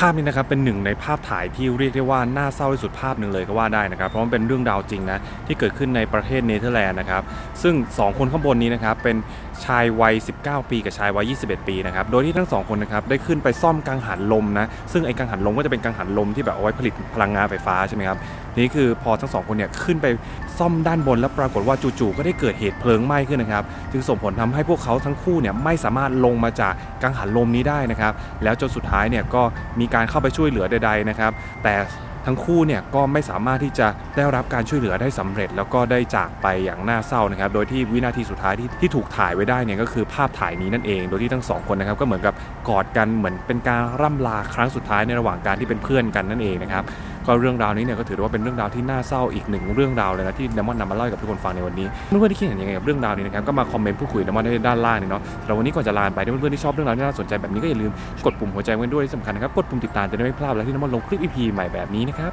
ภาพนี้นะครับเป็นหนึ่งในภาพถ่ายที่เรียกได้ว่าน่าเศร้าที่สุดภาพหนึ่งเลยก็ว่าได้นะครับ เพราะมันเป็นเรื่องราวจริงนะที่เกิดขึ้นในประเทศเนเธอร์แลนด์นะครับซึ่ง 2 คนข้างบนนี้นะครับเป็นชายวัย 19 ปีกับชายวัย 21 ปีนะครับโดยที่ทั้งสองคนนะครับได้ขึ้นไปซ่อมกังหันลมนะซึ่งไอ้กังหันลมก็จะเป็นกังหันลมที่แบบเอาไว้ผลิตพลังงานไฟฟ้าใช่ไหมครับนี่คือพอทั้งสองคนเนี่ยขึ้นไปซ่อมด้านบนแล้วปรากฏว่าจู่ๆก็ได้เกิดเหตุเพลิงไหม้ขึ้นนะครับ จึงส่งผลทำให้พวกเขาทั้งคู่เนี่ยไม่สามารถลงมาจากกังหันลมนี้ได้นะครับ แล้วจนสุดท้ายเนี่ยก็มีการเข้าไปช่วยเหลือใด ๆนะครับ แต่ทั้งคู่เนี่ยก็ไม่สามารถที่จะได้รับการช่วยเหลือได้สำเร็จ แล้วก็ได้จากไปอย่างน่าเศร้านะครับ โดยที่วินาทีสุดท้ายที่ที่ถูกถ่ายไว้ได้เนี่ยก็คือภาพถ่ายนี้นั่นเอง โดยที่ทั้งสองคนนะครับก็เหมือนกับกอดกันเหมือนเป็นการร่ำลาครั้งสุดท้ายในระหว่างการที่เป็นเพื่อนกันนั่นเองนะครับ ก็เรื่องราวนี้เนี่ยก็ถือว่าเป็นเรื่องราวที่น่าเศร้าอีกหนึ่งเรื่องราวเลยนะที่เดมอนนำมาเล่าให้กับทุกคนฟังในวันนี้เพื่อนๆที่คิดเห็นยังไงกับเรื่องราวนี้นะครับก็มาคอมเมนต์พูดคุยกับเดมอนได้ด้านล่างนี่เนาะแต่วันนี้ก่อนจะลาไปเพื่อนๆที่ชอบเรื่องราวที่น่าสนใจแบบนี้ก็อย่าลืมกดปุ่มหัวใจไว้ด้วยที่สำคัญนะครับกดปุ่มติดตามจะได้ไม่พลาดเวลาที่เดมอนลงคลิป EP ใหม่แบบนี้นะครับ